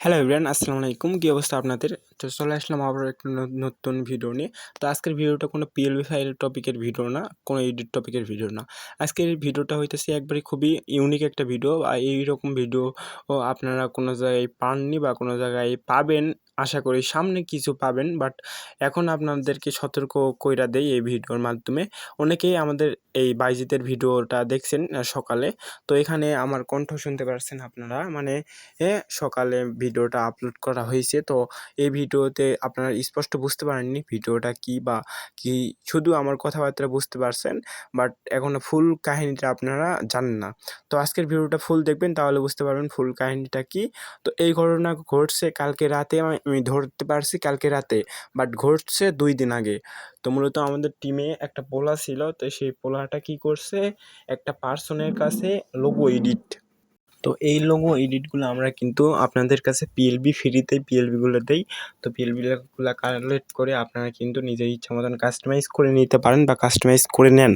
Hello Ibran আসসালামু আলাইকুম কী অবস্থা আপনাদের? তো চলে আসলাম আবার একটা নতুন ভিডিও নিয়ে। তো আজকের ভিডিওটা কোনো পিএলবি ফাইল টপিকের ভিডিও না, কোনো এডিট টপিকের ভিডিও না। আজকের ভিডিওটা হইতেছে একবারে খুবই ইউনিক একটা ভিডিও আর এইরকম ভিডিও আপনারা কোনো জায়গায় পাননি বা কোনো জায়গায় পাবেন, আশা করি সামনে কিছু পাবেন বাট এখন আপনাদেরকে সতর্ক কইরা দেই এই ভিডিওর মাধ্যমে। অনেকেই আমাদের এই বাইজিতের ভিডিওটা দেখছেন সকালে। তো এখানে আমার কণ্ঠ শুনতে পারছেন আপনারা। মানে সকালে ভিডিওটা আপলোড করা হয়েছে তো এই ভিডিওতে আপনারা স্পষ্ট বুঝতে পারেননি ভিডিওটা কি বা কি, শুধু আমার কথাবার্তা বুঝতে পারছেন, বাট এখনও ফুল কাহিনীটা আপনারা জানেন না। তো আজকের ভিডিওটা ফুল দেখবেন, তাহলে বুঝতে পারবেন ফুল কাহিনীটা কি। তো এই ঘটনা ঘটছে কালকে রাতে, আমি- ধরতে পারছি কালকে রাতে, বাট ঘটছে দুই দিন আগে। তো মূলত আমাদের টিমে একটা পোলা ছিল, তো সেই পোলাটা কি করছে, একটা পার্সনের কাছে লোগো এডিট তো এই লোগো এডিটগুলো আমরা কিন্তু আপনাদের কাছে পিএলবি ফ্রিতে পিএলবিগুলো দেই তো পিএলবিগুলো কালেক্ট করে আপনারা কিন্তু নিজের ইচ্ছা মতন কাস্টমাইজ করে নিতে পারেন বা কাস্টমাইজ করে নেন।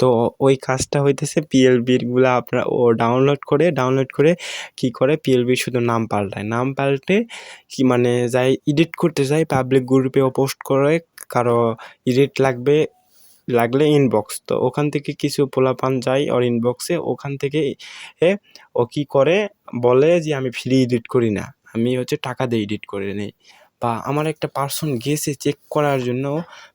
তো ওই কাজটা হইতেছে পিএলবিরগুলো আপনারা ও ডাউনলোড করে ডাউনলোড করে কি করে পিএলবির শুধু নাম পাল্টায়। নাম পাল্টে কি মানে যাই এডিট করতে যায় পাবলিক গ্রুপেও পোস্ট করে, কারও এডিট লাগবে লাগলে ইনবক্স তো ওখান থেকে কিছু পোলাপান যায় ওর ইনবক্সে ওখান থেকে এ ও কী করে? বলে যে আমি ফ্রি এডিট করি না। আমি হচ্ছে টাকা দিয়ে এডিট করে নিই। বা আমার একটা পার্সন গেছে চেক করার জন্য।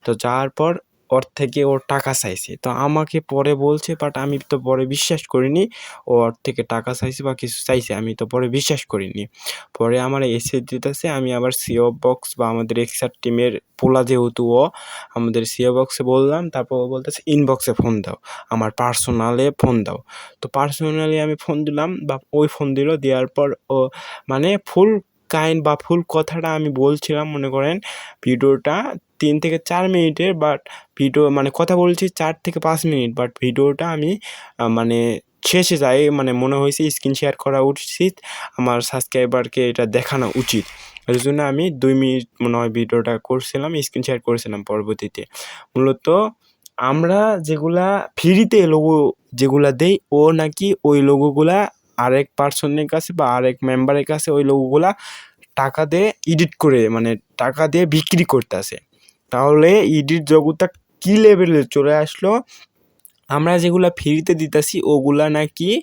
তো যাওয়ার পর ওর থেকে ওর টাকা চাইছে। তো আমাকে পরে বলছে, বাট আমি তো পরে বিশ্বাস করিনি, ও ওর থেকে টাকা চাইছে বা কিছু চাইছে, আমি তো পরে বিশ্বাস করিনি। পরে আমার এসে দিতেছে, আমি আবার সিও বক্স বা আমাদের এক্সার টিমের পোলা যেহেতু ও, আমাদের সিও বক্সে বললাম, তারপর ও বলতেছে ইনবক্সে ফোন দাও, আমার পার্সোনালে ফোন দাও। তো পার্সোনালি আমি ফোন দিলাম, বা ওই ফোন দিল, দেওয়ার পর ও মানে ফুল কাইন্ড বা ফুল কথাটা আমি বলছিলাম, মনে করেন, ভিডিওটা তিন থেকে চার মিনিটের বাট ভিডিও মানে কথা বলছি চার থেকে পাঁচ মিনিট বাট ভিডিওটা আমি মানে শেষে যাই মানে মনে হয়েছে স্ক্রিন শেয়ার করা উচিত, আমার সাবস্ক্রাইবারকে এটা দেখানো উচিত। এর জন্য আমি দুই মিনিট মনে হয় ভিডিওটা করছিলাম স্ক্রিন শেয়ার করেছিলাম পরবর্তীতে। মূলত আমরা যেগুলা ফ্রিতে লোগো যেগুলা দেই, ও নাকি ওই লোগোগুলা আরেক পার্সনের কাছে বা আরেক মেম্বারের কাছে ওই লোগোগুলা টাকা দিয়ে এডিট করে মানে টাকা দিয়ে বিক্রি করতেছে। তাহলে এডিট জগৎটা কী লেভেলে চলে আসলো? আমরা যেগুলা ফ্রিতে দিতাছি ওগুলা নাকি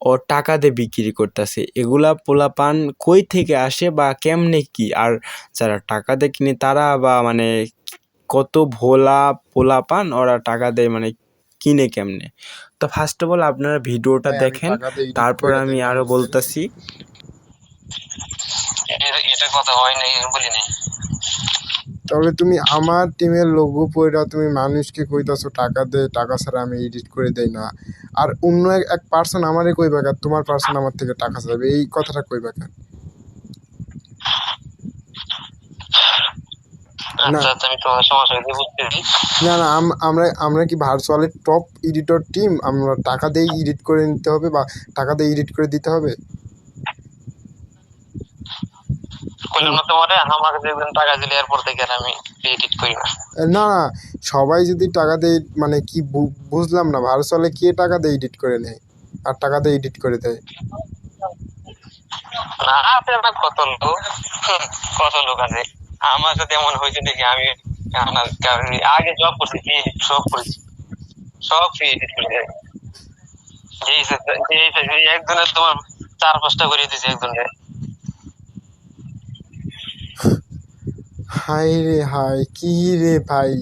ও টাকা দিয়ে বিক্রি করতেছে। এগুলা পোলাপান কই থেকে আসে বা কেমনে কি? আর যারা টাকা দিয়ে কিনে তারা বা মানে কত ভোলা পোলাপান ওরা টাকা দেয় মানে কিনে কেমনে? তো ফার্স্ট অফ অল আপনারা ভিডিওটা দেখেন দিয়ে edit তারপর আমি আরও বলতাছি। এটা- এটা কথা হয় নাই বলি নাই তাহলে তুমি আমার টিমের লোগো পয়রা তুমি মানুষকে কইতাছো টাকা দে টাকা ছাড়া আমি এডিট করে দেই না। আর অন্য এক- পার্সন আমারে কইবা কেন তোমার পার্সন আমার থেকে টাকা চাইবে এই কথাটা কইবা কেন না। আচ্ছা না না আম- আমরা আমরা কি ভার্চুয়ালের টপ এডিটর টিম আমরা টাকা দিয়ে এডিট করে নিতে হবে বা টাকা দিয়ে এডিট করে দিতে হবে কইলাম না তোমারে আমাকে দেখবেন টাকা দিলে এরপর থেকে আর আমি এডিট না না। না সবাই যদি টাকা দিয়ে মানে কি বুঝলাম না ভার্চুয়ালে কে টাকা দিয়ে এডিট করে নেয়? আর টাকা দিয়ে এডিট করে দেয়? না কত লোক হুম, কত লোক আছে? আমার সাথে এমন হয়েছে দেখি আমি আগে জব করছি সব করেছি। সব ফ্রি এডিট করে দেয়। একজনের তোমার চার পাঁচটা করে দিয়েছে একজনের হাই রে হাই কি রে ভাই?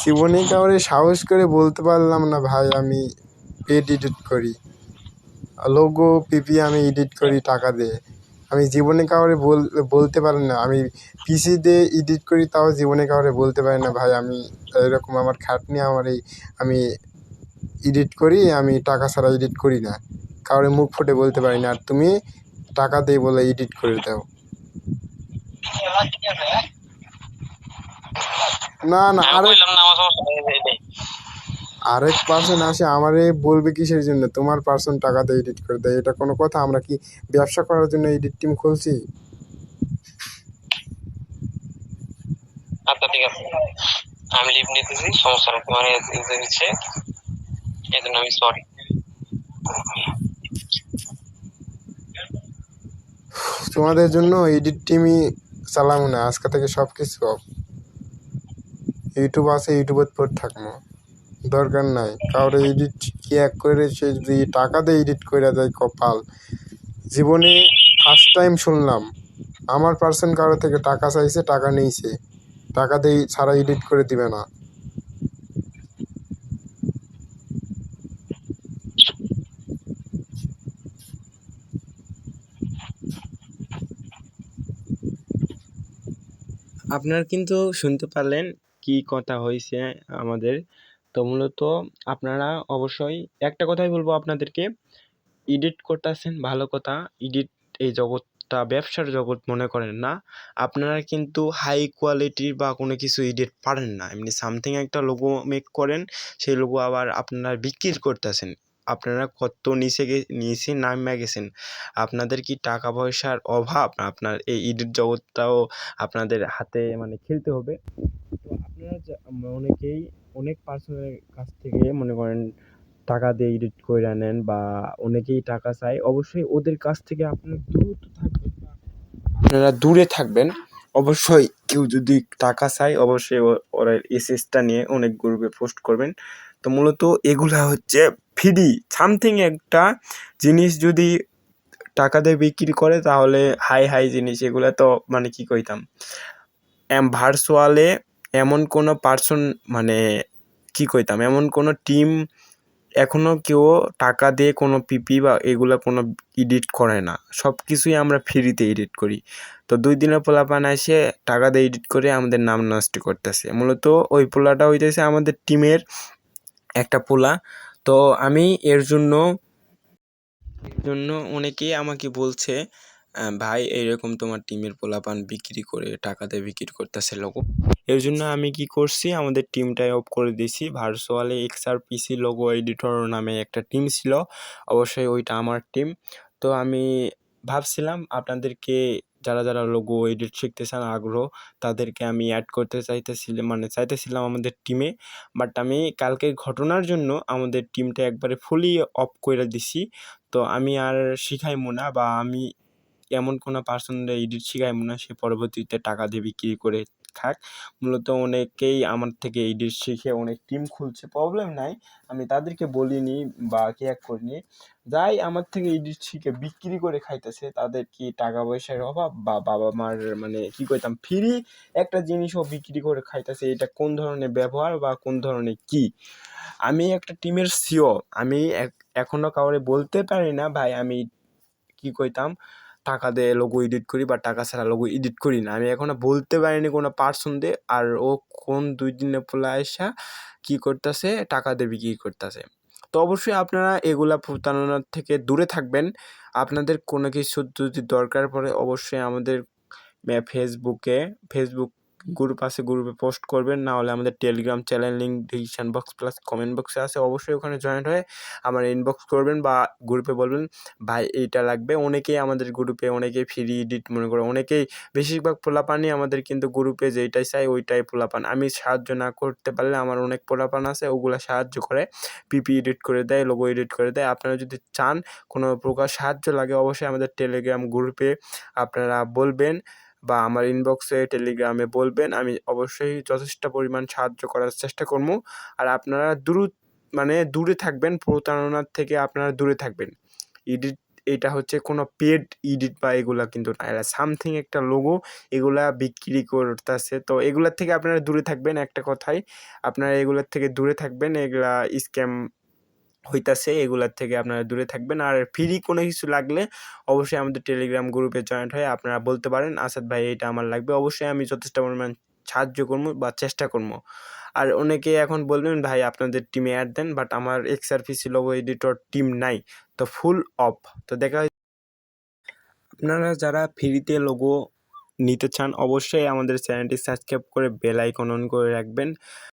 জীবনে কাউরে সাহস করে বলতে পারলাম না ভাই, আমি পেড এডিট করি। লোগো পিপি আমি এডিট করি টাকা দিয়ে। আমি জীবনে কাউরে বল, বলতে পারি না। আমি পিসি দিয়ে এডিট করি, তাও জীবনে কাউরে বলতে পারি না ভাই, আমি এরকম আমার খাটনি, আমার এই, আমি এডিট করি, আমি টাকা ছাড়া এডিট করি না। কাউরে মুখ ফুটে বলতে পারি না। আর তুমি টাকা দিয়ে বলে এডিট করে দাও। না না আমি আরেক পার্সন আসে আমারে বলবে কিসের জন্য? তোমার পার্সন টাকা দিয়ে এডিট করে দেয়। এটা কোনো কথা? আমরা কি ব্যবসা করার জন্য এডিট টিম খুলছি? আচ্ছা ঠিক আছে। আমি লিভ নিতেছি সমস্যা নেই তোমার ইয়ে দিচ্ছে। এই জন্য আমি সরি তোমাদের জন্য এডিট টিমই চালাবো না, আজকে থেকে সব কিছু অফ ইউটিউব আছে ইউটিউবের পর থাকব দরকার নাই। কারোর এডিট কি এক করে সে যদি টাকা দিয়ে এডিট করে দেয় কপাল। জীবনে ফার্স্ট টাইম শুনলাম, আমার পার্সন কারও থেকে টাকা চাইছে, টাকা নিয়েছে। টাকা দিয়ে ছাড়া এডিট করে দিবে না। আপনারা কিন্তু শুনতে পারলেন কি কথা হয়েছে আমাদের। তো মূলত আপনারা অবশ্যই একটা কথাই বলব আপনাদেরকে। এডিট করতেছেন ভালো কথা, এডিট এই জগৎটা, ব্যবসার জগৎ মনে করেন না। আপনারা কিন্তু হাই কোয়ালিটির বা কোনো কিছু এডিট পারেন না। এমনি সামথিং একটা লোগো মেক করেন, সেই লোগো আবার আপনারা বিক্রি করতেছেন। আপনারা কত নিচে গে, নিচে নামে গেছেন? আপনাদের কি টাকা পয়সার অভাব? আপনার এই এডিট জগৎটাও আপনাদের হাতে মানে খেলতে হবে। তো আপনারা অনেকেই, অনেক পার্সনের কাছ থেকে মনে করেন টাকা দিয়ে এডিট করে নেন বা অনেকেই টাকা চায়, অবশ্যই ওদের কাছ থেকে আপনারা দূরত্ব থাকবেন আপনারা দূরে থাকবেন। অবশ্যই কেউ যদি টাকা চায়, অবশ্যই ওরা এসএসটা নিয়ে অনেক গ্রুপে পোস্ট করবেন। তো মূলত এগুলা হচ্ছে ফ্রি, সামথিং একটা জিনিস যদি টাকা দিয়ে বিক্রি করে তাহলে হাই হাই জিনিস, এগুলা তো মানে কি কইতাম? এম ভার্চুয়ালে এমন কোনো পার্সন মানে কি কইতাম? এমন কোনো টিম এখনও কেউ টাকা দিয়ে কোনো পিপি বা এগুলা কোনো এডিট করে না। সব কিছুই আমরা ফ্রিতে এডিট করি। তো দুই দিনের পোলাপান এসে টাকা দিয়ে এডিট করে আমাদের নাম নষ্ট করতেছে। মূলত ওই পোলাটা হইতেছে আমাদের টিমের একটা পোলা। তো আমি এর জন্য এর জন্য অনেকেই আমাকে বলছে ভাই, এইরকম তোমার টিমের পোলাপান বিক্রি করে টাকাতে বিক্রি করতেছে লোগো এর জন্য আমি কি করছি, আমাদের টিমটাই অফ করে দিয়েছি। ভার্চুয়ালে X R P C logo editor নামে একটা টিম ছিল, অবশ্যই ওইটা আমার টিম তো আমি ভাবছিলাম আপনাদেরকে যারা যারা লোগো এডিট শিখতে চান আগ্রহ, তাদেরকে আমি অ্যাড করতে চাইতেছিলাম মানে চাইতেছিলাম আমাদের টিমে বাট আমি কালকের ঘটনার জন্য আমাদের টিমটা একবারে ফুলি অফ করে দিছি। তো আমি আর শিখাই না বা আমি এমন কোনো পার্সনরা এডিট শিখাই না, সে পরবর্তীতে টাকা দিয়ে বিক্রি করে খাক মূলত অনেকেই আমার থেকে এডিট শিখে অনেক টিম খুলছে প্রবলেম নাই। আমি তাদেরকে বলিনি বা কেয়ার করিনি। যাই আমার থেকে এডিট শিখে বিক্রি করে খাইতেছে, তাদের কি টাকা পয়সার অভাব বা বাবা মার মানে কি কইতাম ফ্রি একটা জিনিসও বিক্রি করে খাইতেছে, এটা কোন ধরনের ব্যবহার বা কোন ধরনের কি? আমি একটা টিমের সিও আমি এক- এখনও কাউরে বলতে পারি না, ভাই আমি কি কইতাম টাকা দিয়ে লোগো এডিট করি বা টাকা ছাড়া লোগো এডিট করি না। আমি এখনও বলতে পারিনি কোনো পার্সন দিয়ে আর ও কোন দুই দিনে পোলা আসা কি করতেছে, টাকা দিয়ে বিক্রি করতেছে। তো অবশ্যই আপনারা এগুলা প্রতারণার থেকে দূরে থাকবেন। আপনাদের কোনো কিছু যদি দরকার পড়ে অবশ্যই আমাদের ফেসবুকে ফেসবুক গ্রুপ আছে গ্রুপে পোস্ট করবেন। না হলে আমাদের Telegram channel link decision box plus comment বক্সে আছে। অবশ্যই ওখানে জয়েন্ট হয়ে আমার ইনবক্স করবেন বা গ্রুপে বলবেন, ভাই, এইটা লাগবে। অনেকেই আমাদের গ্রুপে অনেকেই ফ্রি এডিট মনে করে, অনেকেই বেশিরভাগ পোলাপানই আমাদের কিন্তু গ্রুপে যেইটাই চাই ওইটাই পোলাপান। আমি সাহায্য না করতে পারলে আমার অনেক পোলাপান আছে, ওগুলো সাহায্য করে পিপি এডিট করে দেয় লোগো এডিট করে দেয়। আপনারা যদি চান কোনো প্রকার সাহায্য লাগে, অবশ্যই আমাদের টেলিগ্রাম গ্রুপে আপনারা বলবেন। বা আমার ইনবক্সে টেলিগ্রামে বলবেন, আমি অবশ্যই যথেষ্ট পরিমাণ সাহায্য করার চেষ্টা করব। আর আপনারা দ্রুত মানে দূরে থাকবেন, প্রতারণার থেকে আপনারা দূরে থাকবেন। এডিট এটা হচ্ছে কোনো পেড এডিট বা এগুলা কিন্তু না। এরা সামথিং একটা লোগো এগুলা বিক্রি করতেছে। তো এগুলার থেকে আপনারা দূরে থাকবেন, একটা কথাই আপনারা এগুলার থেকে দূরে থাকবেন, এগুলা স্ক্যাম হইতাছে, এগুলার থেকে আপনারা দূরে থাকবেন। আর ফ্রি কোনো কিছু লাগলে অবশ্যই আমাদের টেলিগ্রাম গ্রুপে জয়েন্ট হয়ে আপনারা বলতে পারেন, আসাদ ভাই, এটা আমার লাগবে। অবশ্যই আমি যথেষ্ট পরিমাণ সাহায্য করব বা চেষ্টা করব আর অনেকে এখন বলবেন, ভাই, আপনাদের টিমে অ্যাড দেন বাট আমার X R PC logo editor team নাই, তো ফুল অফ তো দেখা আপনারা যারা ফ্রিতে লোগো নিতে চান, অবশ্যই আমাদের চ্যানেলটি সাবস্ক্রাইব করে বেল আইকন অন করে রাখবেন।